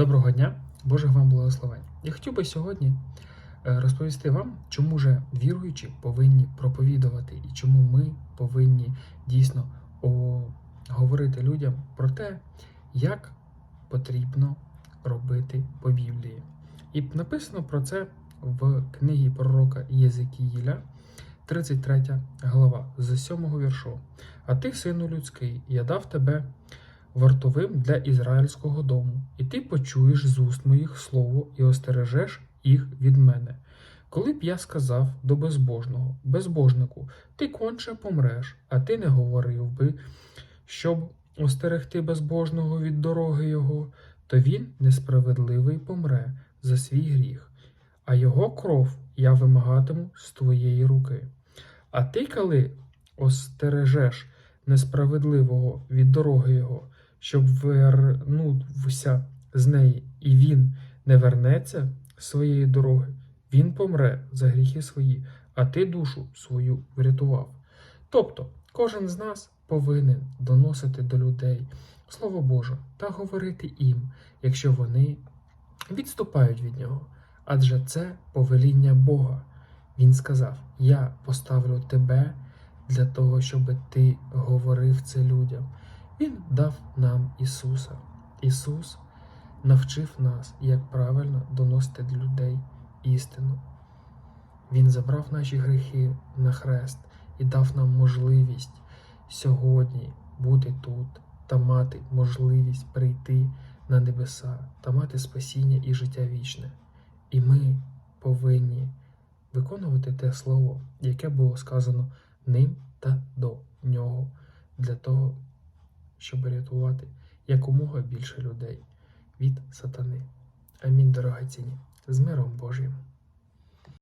Доброго дня, Божих вам благословень. Я хотів би сьогодні е, розповісти вам, чому же віруючі повинні проповідувати і чому ми повинні дійсно говорити людям про те, як потрібно робити по Біблії. І написано про це в книгі пророка Єзекіїля, 33 глава, з 7 віршу. А ти, сину людський, я дав тебе вартовим для ізраїльського дому, і ти почуєш з уст моїх слово і остережеш їх від мене. Коли б я сказав до безбожного, безбожнику, ти конче помреш, а ти не говорив би, щоб остерегти безбожного від дороги його, то він несправедливий помре за свій гріх, а його кров я вимагатиму з твоєї руки. А ти, коли остережеш несправедливого від дороги його, щоб вернувся з неї, і він не вернеться своєї дороги, він помре за гріхи свої, а ти душу свою врятував. Тобто, кожен з нас повинен доносити до людей Слово Боже та говорити їм, якщо вони відступають від нього. Адже це повеління Бога. Він сказав: Я поставлю тебе для того, щоб ти говорив це людям. Він дав нам Ісуса. Ісус навчив нас, як правильно доносити до людей істину. Він забрав наші гріхи на хрест і дав нам можливість сьогодні бути тут та мати можливість прийти на небеса та мати спасіння і життя вічне. І ми повинні виконувати те слово, яке було сказано ним та до нього, для того, щоб рятувати якомога більше людей від сатани. Амінь, дорогоціні, з миром Божим.